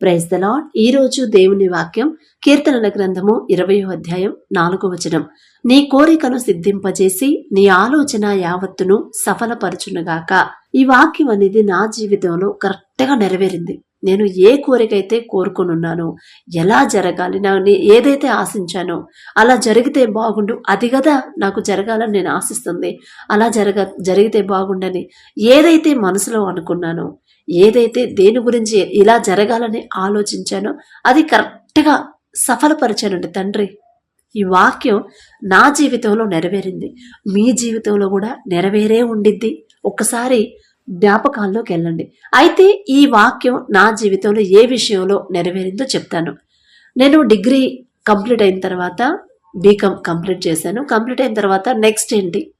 Praise the lord ఈ రోజు దేవుని వాక్యం కీర్తనల గ్రంథము ఇరవయో అధ్యాయం నాలుగో వచనం. నీ కోరికను సిద్ధింపజేసి నీ ఆలోచన యావత్తును సఫలపరచునుగాక. ఈ వాక్యం అనేది నా జీవితంలో కరెక్ట్గా నెరవేరింది. నేను ఏ కోరికైతే కోరుకునున్నానో ఎలా జరగాలి నా ఏదైతే ఆశించానో అలా జరిగితే బాగుండు అది కదా నాకు జరగాలని నేను ఆశిస్తుంది. అలా జరగ జరిగితే బాగుండని ఏదైతే మనసులో అనుకున్నానో ఏదైతే దేని గురించి ఇలా జరగాలని ఆలోచించానో అది కరెక్ట్గా సఫలపరిచానండి తండ్రి. ఈ వాక్యం నా జీవితంలో నెరవేరింది. మీ జీవితంలో కూడా నెరవేరే ఉండిద్ది. ఒక్కసారి జ్ఞాపకాల్లోకి వెళ్ళండి. అయితే ఈ వాక్యం నా జీవితంలో ఏ విషయంలో నెరవేరిందో చెప్తాను. నేను డిగ్రీ కంప్లీట్ అయిన తర్వాత బీకామ్ కంప్లీట్ చేశాను. కంప్లీట్ అయిన తర్వాత నెక్స్ట్ ఏంటి?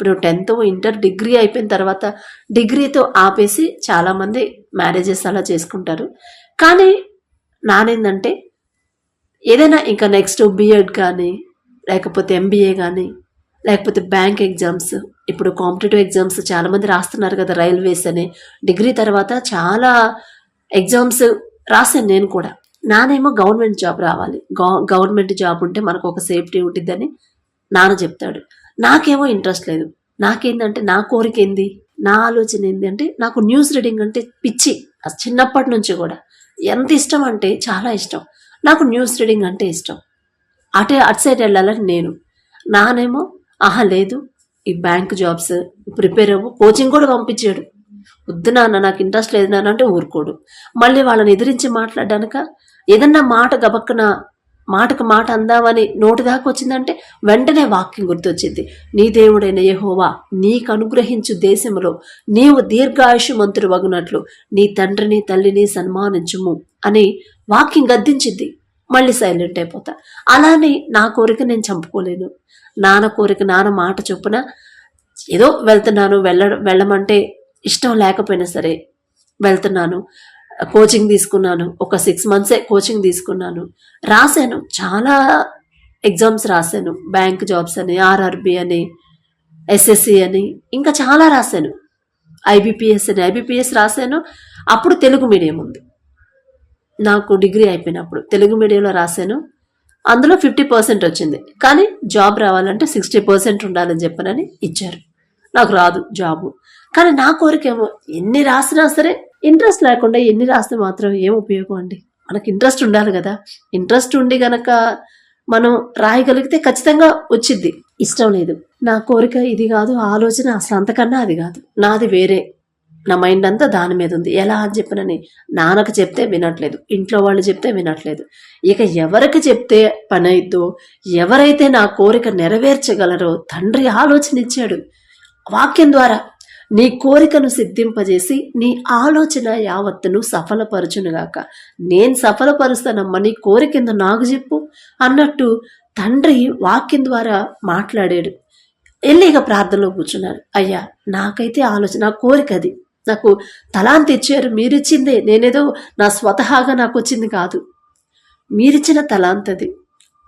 ఇప్పుడు టెన్త్ ఇంటర్ డిగ్రీ అయిపోయిన తర్వాత డిగ్రీతో ఆపేసి చాలామంది మ్యారేజెస్ అలా చేసుకుంటారు. కానీ నానేందంటే ఏదైనా ఇంకా నెక్స్ట్ బీఎడ్ కానీ లేకపోతే ఎంబీఏ కానీ లేకపోతే బ్యాంక్ ఎగ్జామ్స్ ఇప్పుడు కాంపిటేటివ్ ఎగ్జామ్స్ చాలామంది రాస్తున్నారు కదా రైల్వేస్ అని. డిగ్రీ తర్వాత చాలా ఎగ్జామ్స్ రాశాను నేను కూడా. నానేమో గవర్నమెంట్ జాబ్ రావాలి. గవ- గవర్నమెంట్ జాబ్ ఉంటే మనకు ఒక సేఫ్టీ ఉంటుందని నాన్న చెప్తాడు. నాకేమో ఇంట్రెస్ట్ లేదు. నాకేందంటే నా కోరిక ఏంది నా ఆలోచన ఏంది అంటే నాకు న్యూస్ రీడింగ్ అంటే పిచ్చి. చిన్నప్పటి నుంచి కూడా. ఎంత ఇష్టం అంటే చాలా ఇష్టం. నాకు న్యూస్ రీడింగ్ అంటే ఇష్టం. అటే అటు సైడ్ వెళ్ళాలని నేను. నానేమో ఆహా లేదు. ఈ బ్యాంక్ జాబ్స్ ప్రిపేర్ అవ్వు. కోచింగ్ కూడా పంపించాడు. వద్దు నాన్న నాకు ఇంట్రెస్ట్ లేదు నాన్న అంటే ఊరుకోడు. మళ్ళీ వాళ్ళని ఎదిరించి మాట్లాడడానిక? ఏదన్నా మాట గబక్కన మాటకు మాట అందామని నోటి దాకా వచ్చిందంటే వెంటనే వాక్యం గుర్తొచ్చింది. నీ దేవుడైన యహోవా నీకు అనుగ్రహించు దేశంలో నీవు దీర్ఘాయుషమంతుడు వగునట్లు నీ తండ్రిని తల్లిని సన్మానించుము అని వాక్యం గద్దించింది. మళ్ళీ సైలెంట్ అయిపోతా. అలానే నా కోరిక నేను చంపుకోలేను. నాన్న కోరిక నాన్న మాట చొప్పున ఏదో వెళ్తున్నాను. వెళ్ళ వెళ్ళమంటే ఇష్టం లేకపోయినా సరే వెళ్తున్నాను. కోచింగ్ తీసుకున్నాను. ఒక సిక్స్ మంత్సే కోచింగ్ తీసుకున్నాను. రాశాను. చాలా ఎగ్జామ్స్ రాశాను. బ్యాంక్ జాబ్స్ అని ఆర్ఆర్బి అని ఎస్ఎస్సి అని ఇంకా చాలా రాశాను. ఐబిపిఎస్ అని ఐబిపిఎస్ రాశాను. అప్పుడు తెలుగు మీడియం ఉంది. నాకు డిగ్రీ అయిపోయినప్పుడు తెలుగు మీడియంలో రాశాను. అందులో ఫిఫ్టీ పర్సెంట్ వచ్చింది. కానీ జాబ్ రావాలంటే సిక్స్టీ పర్సెంట్ ఉండాలని చెప్పనని ఇచ్చారు. నాకు రాదు జాబు. కానీ నా కోరిక ఏమో ఎన్ని రాసినా సరే ఇంట్రెస్ట్ లేకుండా ఎన్ని రాస్తే మాత్రం ఏం ఉపయోగం అండి? మనకి ఇంట్రెస్ట్ ఉండాలి కదా. ఇంట్రెస్ట్ ఉండి గనక మనం రాయగలిగితే ఖచ్చితంగా వచ్చిద్ది. ఇష్టం లేదు. నా కోరిక ఇది కాదు ఆలోచన అసలు అంతకన్నా అది కాదు. నాది వేరే. నా మైండ్ అంతా దాని మీద ఉంది. ఎలా అని చెప్పినని నాన్నకు చెప్తే వినట్లేదు. ఇంట్లో వాళ్ళు చెప్తే వినట్లేదు. ఇక ఎవరికి చెప్తే పని అయిద్దో ఎవరైతే నా కోరిక నెరవేర్చగలరో తండ్రి ఆలోచన ఇచ్చాడు వాక్యం ద్వారా నీ కోరికను సిద్ధింపజేసి నీ ఆలోచన యావత్తును సఫలపరచునుగాక. నేను సఫలపరుస్తానమ్మా నీ కోరికింద నాకు చెప్పు అన్నట్టు తండ్రి వాక్యం ద్వారా మాట్లాడాడు. వెళ్ళి ఇక ప్రార్థనలో కూర్చున్నాడు. అయ్యా నాకైతే ఆలోచన నా కోరిక అది. నాకు తలాంతి ఇచ్చారు. మీరిచ్చిందే. నేనేదో నా స్వతహాగా నాకు వచ్చింది కాదు. మీరిచ్చిన తలాంతది.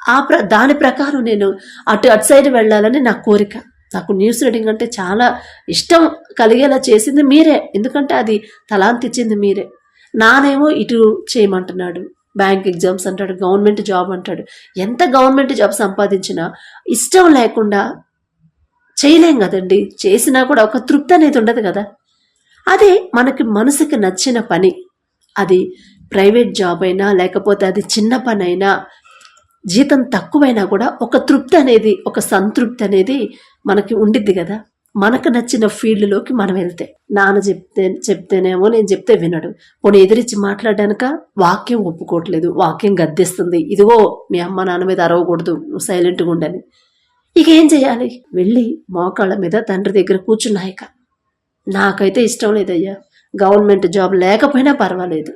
ఆ ప్ర దాని ప్రకారం నేను అటు అటు సైడ్ వెళ్ళాలని నా కోరిక. నాకు న్యూస్ రీడింగ్ అంటే చాలా ఇష్టం కలిగేలా చేసింది మీరే. ఎందుకంటే అది తలాంతిచ్చింది మీరే. నానేమో ఇటు చేయమంటున్నాడు. బ్యాంక్ ఎగ్జామ్స్ అంటాడు గవర్నమెంట్ జాబ్ అంటాడు. ఎంత గవర్నమెంట్ జాబ్ సంపాదించినా ఇష్టం లేకుండా చేయలేం కదండి. చేసినా కూడా ఒక తృప్తి అనేది ఉండదు కదా. అదే మనకి మనసుకి నచ్చిన పని. అది ప్రైవేట్ జాబ్ అయినా లేకపోతే అది చిన్న పని అయినా జీతం తక్కువైనా కూడా ఒక తృప్తి అనేది ఒక సంతృప్తి అనేది మనకి ఉండిద్ది కదా? మనకు నచ్చిన ఫీల్డ్లోకి మనం వెళ్తే. నాన్న చెప్తే చెప్తేనేమో నేను చెప్తే వినడు. పోనీ ఎదిరించి మాట్లాడానుక వాక్యం ఒప్పుకోవట్లేదు. వాక్యం గద్దిస్తుంది. ఇదిగో మీ అమ్మ నాన్న మీద అరవకూడదు. నువ్వు సైలెంట్గా ఉండని ఇక ఏం చేయాలి? వెళ్ళి మోకాళ్ళ మీద తండ్రి దగ్గర కూర్చున్నాయిక నాకైతే ఇష్టం లేదయ్యా. గవర్నమెంట్ జాబ్ లేకపోయినా పర్వాలేదు.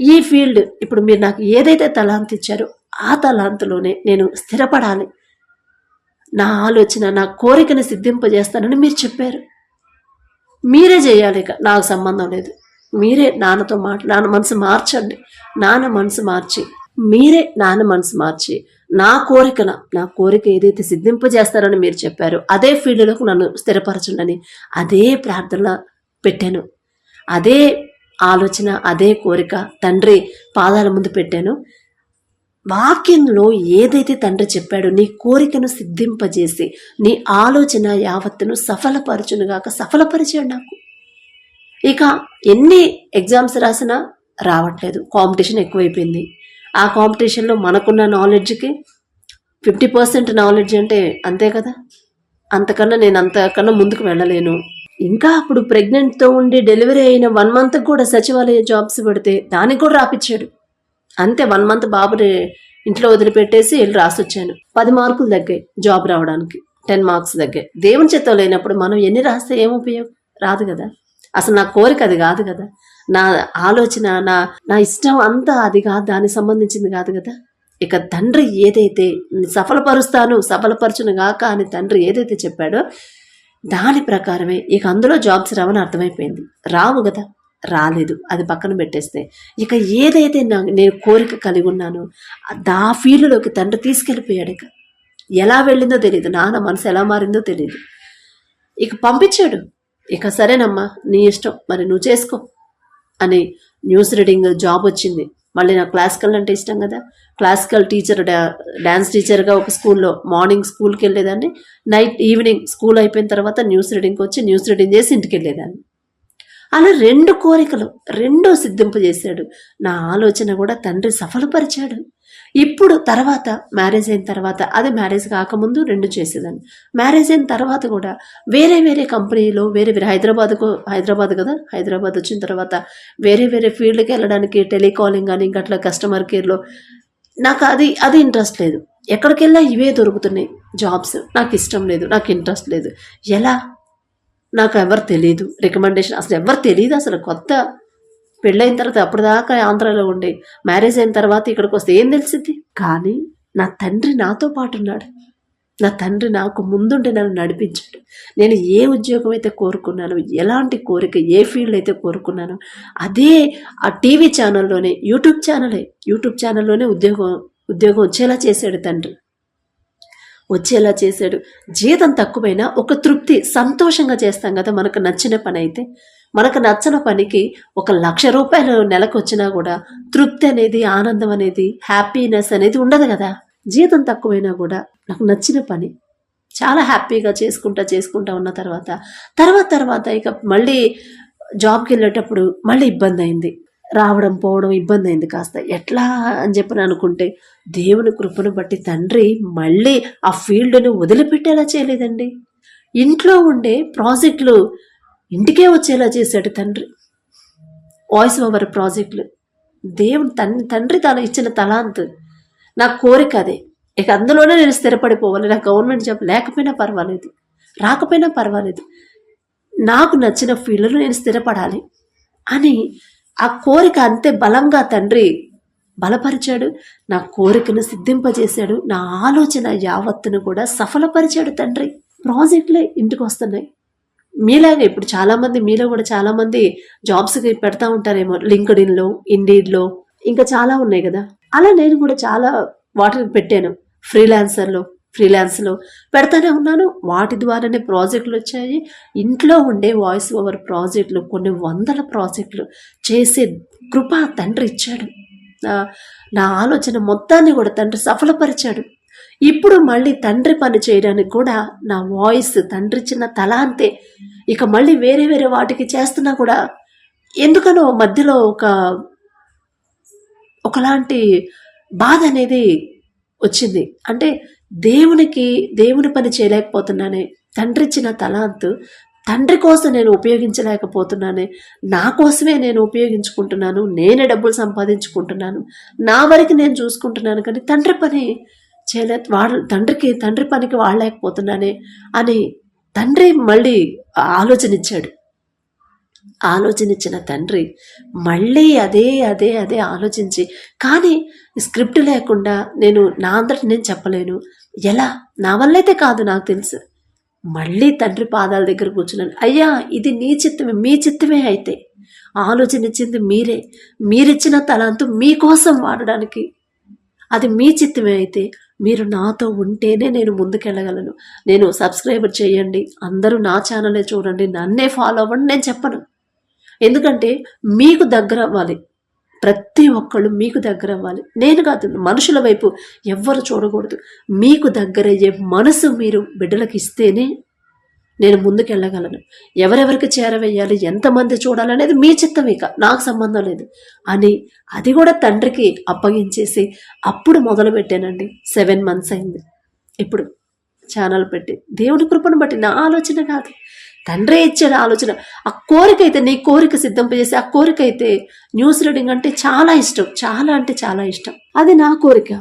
ఈ ఫీల్డ్ ఇప్పుడు మీరు నాకు ఏదైతే తలాంత్ ఇచ్చారో ఆ తలాంతులోనే నేను స్థిరపడాలి. నా ఆలోచన నా కోరికను సిద్ధింపజేస్తానని మీరు చెప్పారు. మీరే చేయాలి ఇక. నాకు సంబంధం లేదు. మీరే నాన్నతో మాట నాన్న మనసు మార్చండి. నాన్న మనసు మార్చి. మీరే నాన్న మనసు మార్చి. నా కోరికన నా కోరిక ఏదైతే సిద్ధింపజేస్తారని మీరు చెప్పారు అదే ఫీల్డ్లోకి నన్ను స్థిరపరచండి అదే ప్రార్థన పెట్టాను. అదే ఆలోచన అదే కోరిక తండ్రి పాదాల ముందు పెట్టాను. వాక్యంలో ఏదైతే తండ్రి చెప్పాడో నీ కోరికను సిద్ధింపజేసి నీ ఆలోచన యావత్తును సఫలపరచునుగాక సఫలపరిచాడు నాకు. ఇక ఎన్ని ఎగ్జామ్స్ రాసినా రావట్లేదు. కాంపిటీషన్ ఎక్కువైపోయింది. ఆ కాంపిటీషన్లో మనకున్న నాలెడ్జ్కి ఫిఫ్టీ పర్సెంట్ నాలెడ్జ్ అంటే అంతే కదా? అంతకన్నా నేను అంతకన్నా ముందుకు వెళ్ళలేను. ఇంకా అప్పుడు ప్రెగ్నెంట్తో ఉండి డెలివరీ అయిన వన్ మంత్కి కూడా సచివాలయ జాబ్స్ పెడితే దానికి కూడా రాపిచ్చాడు. అంతే వన్ మంత్ బాబుని ఇంట్లో వదిలిపెట్టేసి వెళ్ళి రాసొచ్చాను. పది మార్కులు తగ్గాయి జాబ్ రావడానికి టెన్ మార్క్స్ తగ్గాయి. దేవుని చేత్తో లేనప్పుడు మనం ఎన్ని రాస్తే ఏం ఉపయోగం? రాదు కదా. అసలు నా కోరిక అది కాదు కదా. నా ఆలోచన నా నా ఇష్టం అంతా అది కాదు దానికి సంబంధించింది కాదు కదా. ఇక తండ్రి ఏదైతే సఫలపరుస్తాను సఫలపరచును గాక అని తండ్రి ఏదైతే చెప్పాడో దాని ప్రకారమే ఇక అందులో జాబ్స్ రావని అర్థమైపోయింది. రావు కదా. రాలేదు. అది పక్కన పెట్టేస్తే. ఇక ఏదైతే నా నేను కోరిక కలిగి ఉన్నానో దా ఫీల్డ్లోకి తండ్రి తీసుకెళ్ళిపోయాడు ఇక. ఎలా వెళ్ళిందో తెలియదు నాన్న మనసు ఎలా మారిందో తెలియదు ఇక పంపించాడు. ఇక సరేనమ్మా నీ ఇష్టం. మరి నువ్వు చేసుకో అని న్యూస్ రీడింగ్ జాబ్ వచ్చింది. మళ్ళీ నాకు క్లాసికల్ అంటే ఇష్టం కదా. క్లాసికల్ టీచర్ డా డ్యాన్స్ టీచర్గా ఒక స్కూల్లో మార్నింగ్ స్కూల్కి వెళ్ళేదాన్ని. నైట్ ఈవినింగ్ స్కూల్ అయిపోయిన తర్వాత న్యూస్ రీడింగ్కి వచ్చి న్యూస్ రీడింగ్ చేసి ఇంటికి వెళ్ళేదాన్ని. అలా రెండు కోరికలు రెండు సిద్ధింపజేశాడు నా ఆలోచన కూడా తండ్రి సఫలపరిచాడు. ఇప్పుడు తర్వాత మ్యారేజ్ అయిన తర్వాత అది మ్యారేజ్ కాకముందు రెండు చేసేదాన్ని. మ్యారేజ్ అయిన తర్వాత కూడా వేరే వేరే కంపెనీలో వేరే వేరే హైదరాబాద్కు హైదరాబాద్ కదా హైదరాబాద్ వచ్చిన తర్వాత వేరే వేరే ఫీల్డ్కి వెళ్ళడానికి టెలికాలింగ్ కానీ ఇంకా అట్లా కస్టమర్ కేర్లో నాకు అది అది ఇంట్రెస్ట్ లేదు. ఎక్కడికి వెళ్ళినా ఇవే దొరుకుతున్నాయి. జాబ్స్. నాకు ఇష్టం లేదు నాకు ఇంట్రెస్ట్ లేదు. ఎలా? నాకు ఎవరు తెలియదు రికమెండేషన్ అసలు ఎవరు తెలియదు అసలు. కొత్త పెళ్ళైన తర్వాత అప్పటిదాకా ఆంధ్రాలో ఉండే మ్యారేజ్ అయిన తర్వాత ఇక్కడికి వస్తే ఏం తెలిసింది కానీ నా తండ్రి నాతో పాటు ఉన్నాడు. నా తండ్రి నాకు ముందుంటే నన్ను నడిపించాడు. నేను ఏ ఉద్యోగం అయితే కోరుకున్నాను ఎలాంటి కోరిక ఏ ఫీల్డ్ అయితే కోరుకున్నానో అదే ఆ టీవీ ఛానల్లోనే యూట్యూబ్ ఛానలే యూట్యూబ్ ఛానల్లోనే ఉద్యోగం ఉద్యోగం వచ్చేలా చేశాడు తండ్రి. వచ్చేలా చేశాడు. జీతం తక్కువైనా ఒక తృప్తి సంతోషంగా చేస్తాం కదా మనకు నచ్చిన పని అయితే. మనకు నచ్చిన పనికి ఒక లక్ష రూపాయలు నెలకు వచ్చినా కూడా తృప్తి అనేది ఆనందం అనేది హ్యాపీనెస్ అనేది ఉండదు కదా. జీతం తక్కువైనా కూడా నాకు నచ్చిన పని. చాలా హ్యాపీగా చేసుకుంటా చేసుకుంటా ఉన్న తర్వాత. తర్వాత తర్వాత ఇక మళ్ళీ జాబ్కి వెళ్ళేటప్పుడు మళ్ళీ ఇబ్బంది అయింది. రావడం పోవడం ఇబ్బంది అయింది కాస్త. ఎట్లా అని చెప్పి అనుకుంటే దేవుని కృపను బట్టి తండ్రి మళ్ళీ ఆ ఫీల్డ్ను వదిలిపెట్టేలా చేయలేదండి. ఇంట్లో ఉండే ప్రాజెక్టులు ఇంటికే వచ్చేలా చేశాడు తండ్రి. వాయిస్ ఓవర్ ప్రాజెక్టులు. దేవుడు తన్ తండ్రి తను ఇచ్చిన తలాంత్. నా కోరిక అదే. ఇక అందులోనే నేను స్థిరపడిపోవాలి. నాకు గవర్నమెంట్ జాబ్ లేకపోయినా పర్వాలేదు. రాకపోయినా పర్వాలేదు. నాకు నచ్చిన ఫీల్డ్లో నేను స్థిరపడాలి అని ఆ కోరిక అంతే బలంగా తండ్రి బలపరిచాడు నా కోరికను సిద్ధింపజేశాడు నా ఆలోచన యావత్తును కూడా సఫలపరిచాడు తండ్రి. ప్రాజెక్టులే ఇంటికి వస్తున్నాయి. మీలాగే ఇప్పుడు చాలామంది మీలో కూడా చాలామంది జాబ్స్కి పెడతా ఉంటారేమో లింక్డ్ఇన్లో ఇండీడ్లో ఇంకా చాలా ఉన్నాయి కదా. అలా నేను కూడా చాలా వాటిని పెట్టాను. ఫ్రీలాన్సర్లో. ఫ్రీలాన్స్లో పెడతానే ఉన్నాను. వాటి ద్వారానే ప్రాజెక్టులు వచ్చాయి. ఇంట్లో ఉండే వాయిస్ ఓవర్ ప్రాజెక్టులు కొన్ని వందల ప్రాజెక్టులు చేసే కృప తండ్రి ఇచ్చాడు. నా- ఆలోచన మొత్తాన్ని కూడా తండ్రి సఫలపరిచాడు. ఇప్పుడు మళ్ళీ తండ్రి పని చేయడానికి కూడా నా వాయిస్ తండ్రి చిన్న తల అంతే. ఇక మళ్ళీ వేరే వేరే వాటికి చేస్తున్నా కూడా ఎందుకనో మధ్యలో ఒక ఒకలాంటి బాధ అనేది వచ్చింది. అంటే దేవునికి దేవుని పని చేయలేకపోతున్నానే. తండ్రి ఇచ్చిన తలాంతు తండ్రి కోసం నేను ఉపయోగించలేకపోతున్నానే. నా కోసమే నేను ఉపయోగించుకుంటున్నాను. నేనే డబ్బులు సంపాదించుకుంటున్నాను. నా వరకు నేను చూసుకుంటున్నాను కానీ తండ్రి పని చేయలే వాళ్ళ తండ్రికి తండ్రి పనికి వాడలేకపోతున్నానే అని తండ్రి మళ్ళీ ఆలోచన ఇచ్చాడు ఆలోచన ఇచ్చిన తండ్రి మళ్ళీ అదే అదే అదే ఆలోచించి కానీ స్క్రిప్ట్ లేకుండా నేను నా అంతటి నేను చెప్పలేను. ఎలా? నా వల్లైతే కాదు నాకు తెలుసు. మళ్ళీ తండ్రి పాదాల దగ్గర కూర్చున్నాను. అయ్యా ఇది నీ చిత్తమే మీ చిత్తమే అయితే. ఆలోచన ఇచ్చింది మీరే. మీరిచ్చిన తలంతు మీకోసం వాడడానికి. అది మీ చిత్తమే అయితే. మీరు నాతో ఉంటేనే నేను ముందుకెళ్ళగలను. నేను సబ్స్క్రైబర్ చేయండి. అందరూ నా ఛానలే చూడండి. నన్నే ఫాలో అవ్వండి. నేను చెప్పను. ఎందుకంటే మీకు దగ్గర అవ్వాలి ప్రతి ఒక్కళ్ళు మీకు దగ్గర అవ్వాలి. నేను కాదు మనుషుల వైపు ఎవ్వరు చూడకూడదు. మీకు దగ్గరయ్యే మనసు మీరు బిడ్డలకు ఇస్తేనే నేను ముందుకెళ్ళగలను. ఎవరెవరికి చేరవేయాలి ఎంతమంది చూడాలనేది మీ చిత్తం ఇక నాకు సంబంధం లేదు. అని అది కూడా తండ్రికి అప్పగించేసి అప్పుడు మొదలు పెట్టానండి సెవెన్ మంత్స్ అయింది. ఇప్పుడు ఛానల్ పెట్టి దేవుని కృపను బట్టి నా ఆలోచన కాదు. తండ్రే ఇచ్చాడు ఆలోచన. ఆ కోరిక అయితే నీ కోరిక సిద్ధింపజేసి ఆ కోరిక అయితే న్యూస్ రీడింగ్ అంటే చాలా ఇష్టం. చాలా అంటే చాలా ఇష్టం. అది నా కోరిక.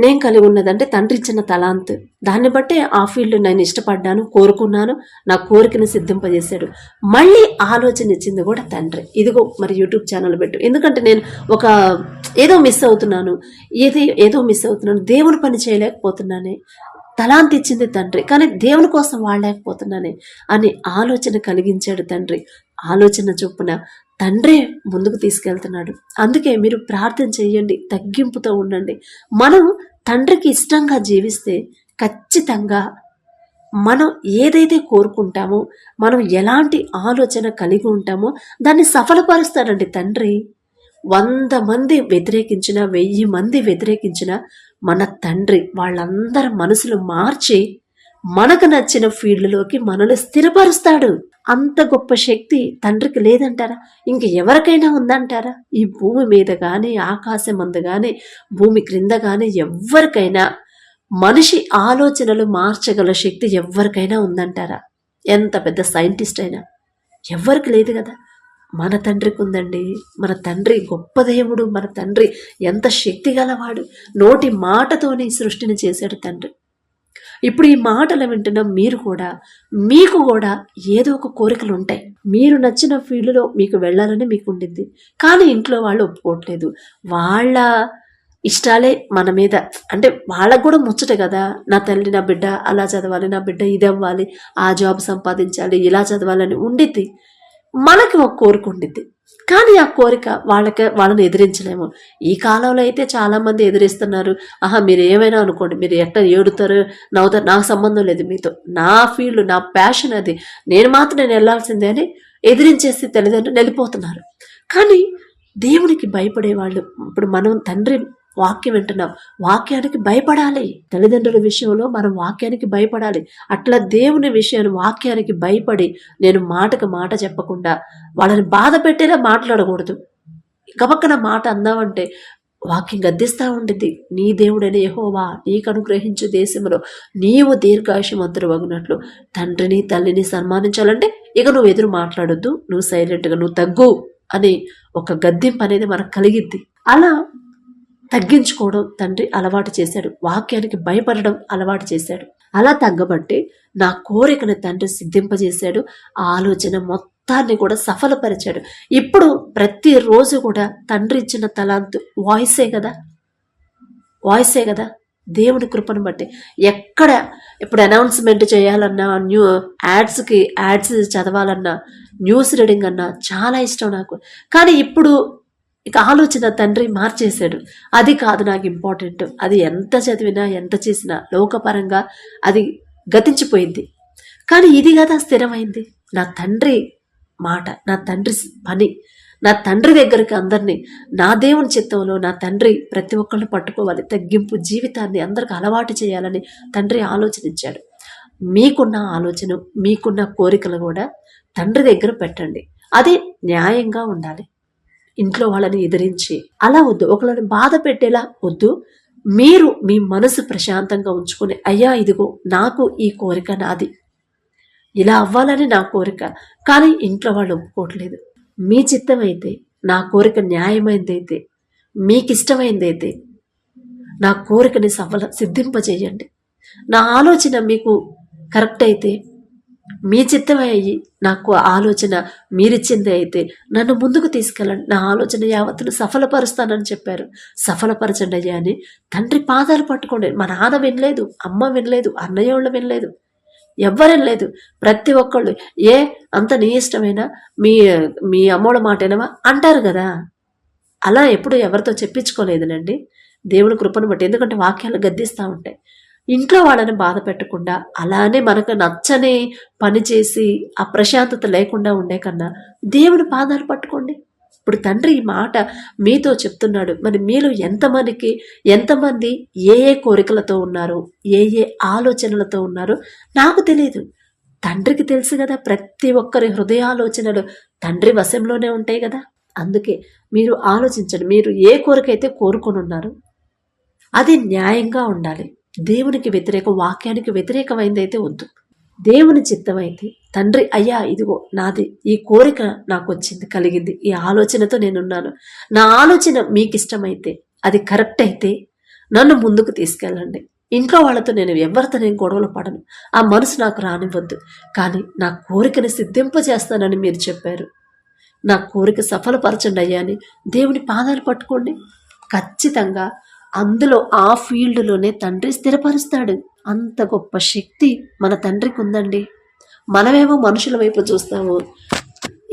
నేను కలిగి ఉన్నదంటే తండ్రి ఇచ్చిన తలాంత్. దాన్ని బట్టే ఆ ఫీల్డ్ నేను ఇష్టపడ్డాను కోరుకున్నాను నా కోరికను సిద్ధింపజేశాడు. మళ్ళీ ఆలోచన ఇచ్చింది కూడా తండ్రి. ఇదిగో మరి యూట్యూబ్ ఛానల్ పెట్టు. ఎందుకంటే నేను ఒక ఏదో మిస్ అవుతున్నాను. ఏది ఏదో మిస్ అవుతున్నాను. దేవుని పని చేయలేకపోతున్నానే. తలాంతి ఇచ్చింది తండ్రి. కానీ దేవుని కోసం వాడలేకపోతున్నానే అని ఆలోచన కలిగించాడు తండ్రి. ఆలోచన చొప్పున తండ్రే ముందుకు తీసుకెళ్తున్నాడు. అందుకే మీరు ప్రార్థన చేయండి తగ్గింపుతో ఉండండి. మనం తండ్రికి ఇష్టంగా జీవిస్తే ఖచ్చితంగా మనం ఏదైతే కోరుకుంటామో మనం ఎలాంటి ఆలోచన కలిగి ఉంటామో దాన్ని సఫలపరుస్తాడండి తండ్రి. వంద మంది వ్యతిరేకించిన వెయ్యి మంది వ్యతిరేకించిన మన తండ్రి వాళ్ళందరి మనసులు మార్చి మనకు నచ్చిన ఫీల్డ్లోకి మనల్ని స్థిరపరుస్తాడు. అంత గొప్ప శక్తి తండ్రికి లేదంటారా? ఇంక ఎవరికైనా ఉందంటారా? ఈ భూమి మీద కానీ ఆకాశం అందు కానీ భూమి క్రింద కానీ ఎవరికైనా మనిషి ఆలోచనలు మార్చగల శక్తి ఎవరికైనా ఉందంటారా? ఎంత పెద్ద సైంటిస్ట్ అయినా. ఎవరికి లేదు కదా. మన తండ్రికి ఉందండి. మన తండ్రి గొప్ప దేవుడు మన తండ్రి ఎంత శక్తి గలవాడు. నోటి మాటతోనే సృష్టిని చేశాడు తండ్రి. ఇప్పుడు ఈ మాటలు వింటున్న మీరు కూడా మీకు కూడా ఏదో ఒక కోరికలు ఉంటాయి. మీరు నచ్చిన ఫీల్డ్లో మీకు వెళ్ళాలని మీకు ఉండింది. కానీ ఇంట్లో వాళ్ళు ఒప్పుకోవట్లేదు. వాళ్ళ ఇష్టాలే మన మీద. అంటే వాళ్ళకు కూడా ముచ్చట కదా. నా తల్లి నా బిడ్డ అలా చదవాలి నా బిడ్డ ఇది అవ్వాలి ఆ జాబ్ సంపాదించాలి ఇలా చదవాలని ఉండిద్ది. మనకి ఒక కోరిక ఉండిద్ది. కానీ ఆ కోరిక వాళ్ళకి వాళ్ళని ఎదిరించలేము. ఈ కాలంలో అయితే చాలామంది ఎదిరిస్తున్నారు. ఆహా మీరు ఏమైనా అనుకోండి మీరు ఎట్లా ఏడుతారు? నవ్వుతారు నాకు సంబంధం లేదు మీతో. నా ఫీల్డ్ నా ప్యాషన్ అది. నేను మాత్రం నేను వెళ్ళాల్సిందే అని ఎదిరించేసి తల్లిదండ్రులు వెళ్ళిపోతున్నారు కానీ దేవునికి భయపడేవాళ్ళు ఇప్పుడు మనం తండ్రి వాక్యం వింటున్నాం. వాక్యానికి భయపడాలి. తల్లిదండ్రుల విషయంలో మనం వాక్యానికి భయపడాలి. అట్లా దేవుని విషయాన్ని వాక్యానికి భయపడి నేను మాటకు మాట చెప్పకుండా వాళ్ళని బాధ పెట్టేలా మాట్లాడకూడదు. గబక్కన మాట అందామంటే వాక్యం గద్దిస్తూ ఉండిద్ది. నీ దేవుడైన యహోవా నీకు అనుగ్రహించు దేశంలో నీవు దీర్ఘాయుషమంతుడు వగినట్లు తండ్రిని తల్లిని సన్మానించాలంటే ఇక నువ్వు ఎదురు మాట్లాడొద్దు. నువ్వు సైలెంట్గా నువ్వు తగ్గు అని ఒక గద్దింపు అనేది మనకు కలిగిద్ది. అలా తగ్గించుకోవడం తండ్రి అలవాటు చేశాడు. వాక్యానికి భయపడడం అలవాటు చేశాడు. అలా తగ్గబట్టి నా కోరికను తండ్రి సిద్ధింపజేశాడు. ఆ ఆలోచన మొత్తాన్ని కూడా సఫలపరిచాడు. ఇప్పుడు ప్రతిరోజు కూడా తండ్రి ఇచ్చిన తలాంతు వాయిసే కదా? వాయిసే కదా? దేవుడి కృపను బట్టి. ఎక్కడ ఇప్పుడు అనౌన్స్మెంట్ చేయాలన్నా న్యూ యాడ్స్కి యాడ్స్ చదవాలన్నా న్యూస్ రీడింగ్ అన్నా చాలా ఇష్టం నాకు. కానీ ఇప్పుడు ఇక ఆలోచన తండ్రి మార్చేశాడు. అది కాదు నాకు ఇంపార్టెంట్ అది ఎంత చదివినా ఎంత చేసినా లోకపరంగా అది గతించిపోయింది. కానీ ఇది కదా స్థిరమైంది. నా తండ్రి మాట నా తండ్రి పని నా తండ్రి దగ్గరికి అందరినీ నా దేవుని చిత్తంలో నా తండ్రి ప్రతి ఒక్కళ్ళు పట్టుకోవాలి తగ్గింపు జీవితాన్ని అందరికి అలవాటు చేయాలని తండ్రి ఆలోచనించాడు. మీకున్న ఆలోచన మీకున్న కోరికలు కూడా తండ్రి దగ్గర పెట్టండి. అది న్యాయంగా ఉండాలి. ఇంట్లో వాళ్ళని ఎదిరించి అలా వద్దు. ఒకళ్ళని బాధ పెట్టేలా వద్దు. మీరు మీ మనసు ప్రశాంతంగా ఉంచుకుని అయ్యా ఇదిగో నాకు ఈ కోరిక నాది. ఇలా అవ్వాలని నా కోరిక. కానీ ఇంట్లో వాళ్ళు ఒప్పుకోవట్లేదు. మీ చిత్తం అయితే నా కోరిక న్యాయమైనదైతే మీకు ఇష్టమైనదైతే నా కోరికని సఫల సిద్ధింపజేయండి. నా ఆలోచన మీకు కరెక్ట్ అయితే మీ చిత్తమే అయ్యి నాకు ఆలోచన మీరిచ్చింది అయితే నన్ను ముందుకు తీసుకెళ్ళండి. నా ఆలోచన యావత్తును సఫలపరుస్తానని చెప్పారు. సఫలపరచండి అయ్యా అని తండ్రి పాదాలు పట్టుకోండి. మా నాన్న వినలేదు అమ్మ వినలేదు అన్నయ్య వాళ్ళు వినలేదు ఎవ్వరు వినలేదు ప్రతి ఒక్కళ్ళు ఏ అంత నీ ఇష్టమైనా మీ మీ అమ్మోళ్ళ మాటేనవా? అంటారు కదా. అలా ఎప్పుడు ఎవరితో చెప్పించుకోలేదునండి దేవుని కృపను బట్టి ఎందుకంటే వాక్యాలు గద్దిస్తూ ఉంటాయి. ఇంట్లో వాళ్ళని బాధ పెట్టకుండా అలానే మనకు నచ్చని పని చేసి అప్రశాంతత లేకుండా ఉండే కన్నా దేవుని పాదాలు పట్టుకోండి. ఇప్పుడు తండ్రి ఈ మాట మీతో చెప్తున్నాడు. మరి మీలో ఎంతమందికి ఎంతమంది ఏ ఏ కోరికలతో ఉన్నారు ఏ ఏ ఆలోచనలతో ఉన్నారు నాకు తెలియదు తండ్రికి తెలుసు కదా ప్రతి ఒక్కరి హృదయాలోచనలు తండ్రి వశంలోనే ఉంటాయి కదా. అందుకే మీరు ఆలోచించండి మీరు ఏ కోరికైతే కోరుకొని ఉన్నారు అది న్యాయంగా ఉండాలి. దేవునికి వ్యతిరేక వాక్యానికి వ్యతిరేకమైంది అయితే వద్దు. దేవుని చిత్తమైతే తండ్రి అయ్యా ఇదిగో నాది ఈ కోరిక నాకు వచ్చింది కలిగింది ఈ ఆలోచనతో నేనున్నాను. నా ఆలోచన మీకు ఇష్టమైతే అది కరెక్ట్ అయితే నన్ను ముందుకు తీసుకెళ్ళండి. ఇంట్లో వాళ్ళతో నేను ఎవరితో నేను గొడవలు పడను. ఆ మనసు నాకు రానివ్వద్దు. కానీ నా కోరికని సిద్ధింపజేస్తానని మీరు చెప్పారు. నా కోరిక సఫలపరచండి అయ్యా అని దేవుని పాదాలు పట్టుకోండి. ఖచ్చితంగా అందులో ఆ ఫీల్డ్లోనే తండ్రి స్థిరపరుస్తాడు. అంత గొప్ప శక్తి మన తండ్రికి ఉందండి మనమేమో మనుషుల వైపు చూస్తాము.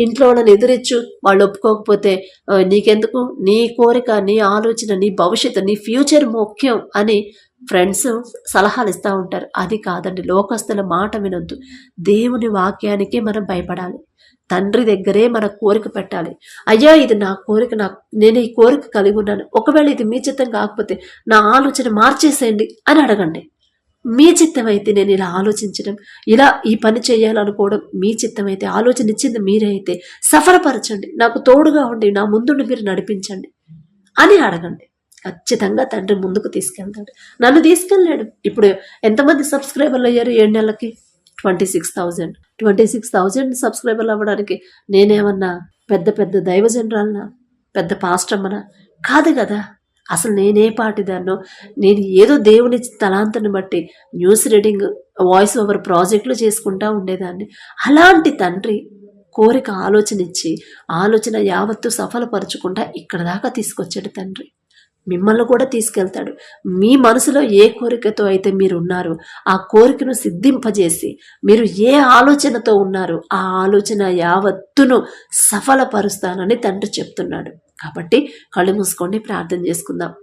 ఇంట్లో వాళ్ళని ఎదురిచ్చు వాళ్ళు ఒప్పుకోకపోతే నీకెందుకు? నీ కోరిక నీ ఆలోచన నీ భవిష్యత్తు నీ ఫ్యూచర్ ముఖ్యం అని ఫ్రెండ్స్ సలహాలు ఇస్తూ ఉంటారు. అది కాదండి లోకస్తుల మాట వినొద్దు. దేవుని వాక్యానికే మనం భయపడాలి. తండ్రి దగ్గరే మన కోరిక పెట్టాలి. అయ్యా ఇది నా కోరిక నా నేను ఈ కోరిక కలిగి ఉన్నాను. ఒకవేళ ఇది మీ చిత్తం కాకపోతే నా ఆలోచన మార్చేసేయండి అని అడగండి. మీ చిత్తం అయితే నేను ఇలా ఆలోచించడం ఇలా ఈ పని చేయాలనుకోవడం మీ చిత్తం అయితే ఆలోచన ఇచ్చింది మీరే అయితే సఫలపరచండి. నాకు తోడుగా ఉండి నా ముందుండి మీరు నడిపించండి అని అడగండి. ఖచ్చితంగా తండ్రి ముందుకు తీసుకెళ్తాడు. నన్ను తీసుకెళ్ళాడు. ఇప్పుడు ఎంతమంది సబ్స్క్రైబర్లు అయ్యారు ఏడు నెలలకి? Twenty six thousand. Twenty six thousand సబ్స్క్రైబర్లు అవ్వడానికి నేనేమన్నా పెద్ద పెద్ద దైవజనరాలనా? పెద్ద పాస్టమ్మనా? కాదు కదా. అసలు నేనే పాటిదాన్నో? నేను ఏదో దేవుని తలాంతను బట్టి న్యూస్ రీడింగ్ వాయిస్ ఓవర్ ప్రాజెక్టులు చేసుకుంటా ఉండేదాన్ని. అలాంటి తండ్రి కోరిక ఆలోచన ఇచ్చి ఆలోచన యావత్తు సఫలపరచుకుంటా ఇక్కడ దాకా తీసుకొచ్చాడు తండ్రి. మిమ్మల్ని కూడా తీసుకెళ్తాడు. మీ మనసులో ఏ కోరికతో అయితే మీరు ఉన్నారో ఆ కోరికను సిద్ధింపజేసి మీరు ఏ ఆలోచనతో ఉన్నారో ఆ ఆలోచన యావత్తును సఫలపరుస్తానని తండ్రి చెప్తున్నాడు. కాబట్టి కళ్ళు మూసుకోండి ప్రార్థన చేసుకుందాం.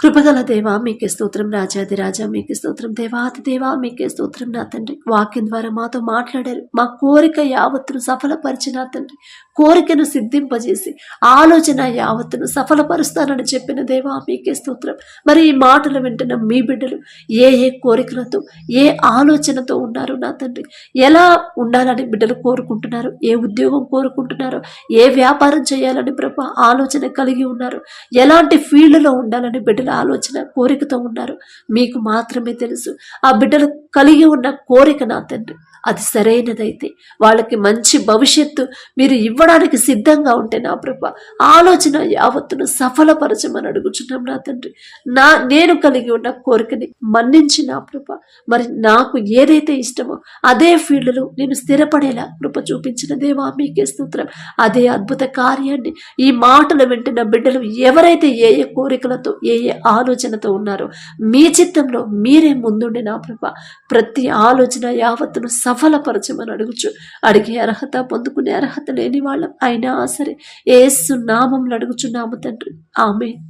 కృపగల దేవా మీకే స్తోత్రం రాజాది రాజా మీకే స్తోత్రం దేవాది దేవా మీకే స్తోత్రం నా తండ్రి. వాక్యం ద్వారా మాతో మాట్లాడారు. మా కోరిక యావత్తును సఫలపరిచిన నా తండ్రి. కోరికను సిద్ధింపజేసి ఆలోచన యావత్తును సఫలపరుస్తానని చెప్పిన దేవా మీకే స్తోత్రం. మరి ఈ మాటలు వింటున్న మీ బిడ్డలు ఏ ఏ కోరికలతో ఏ ఆలోచనతో ఉన్నారు నా తండ్రి? ఎలా ఉండాలని బిడ్డలు కోరుకుంటున్నారు? ఏ ఉద్యోగం కోరుకుంటున్నారు? ఏ వ్యాపారం చేయాలని ప్రభా ఆలోచన కలిగి ఉన్నారు? ఎలాంటి ఫీల్డ్లో ఉండాలని బిడ్డలు ఆలోచన కోరికతో ఉన్నారు. మీకు మాత్రమే తెలుసు. ఆ బిడ్డలు కలిగి ఉన్న కోరిక నా తండ్రి. అది సరైనదైతే. వాళ్ళకి మంచి భవిష్యత్తు మీరు ఇవ్వడానికి సిద్ధంగా ఉంటే నా ప్రభ ఆలోచన యావత్తును సఫలపరచమని అడుగుచున్నాం నా తండ్రి. నా నేను కలిగి ఉన్న కోరికని మన్నించి నా ప్రభ మరి నాకు ఏదైతే ఇష్టమో అదే ఫీల్డ్లో నేను స్థిరపడేలా కృప చూపించిన దేవా మీకే స్తోత్రం. అదే అద్భుత కార్యాన్ని ఈ మాటలు వింటున్న బిడ్డలు ఎవరైతే ఏ ఏ కోరికలతో ఏ ఏ ఆలోచనతో ఉన్నారో మీ చిత్తంలో మీరే ముందుండి నా ప్రభ ప్రతి ఆలోచన యావత్తును సఫలపరచమని అడుగుచు. అడిగే అర్హత పొందుకునే అర్హత లేని వాళ్ళం. అయినా సరే ఏసు నామంలో అడుగుచున్నాము తండ్రి. ఆమె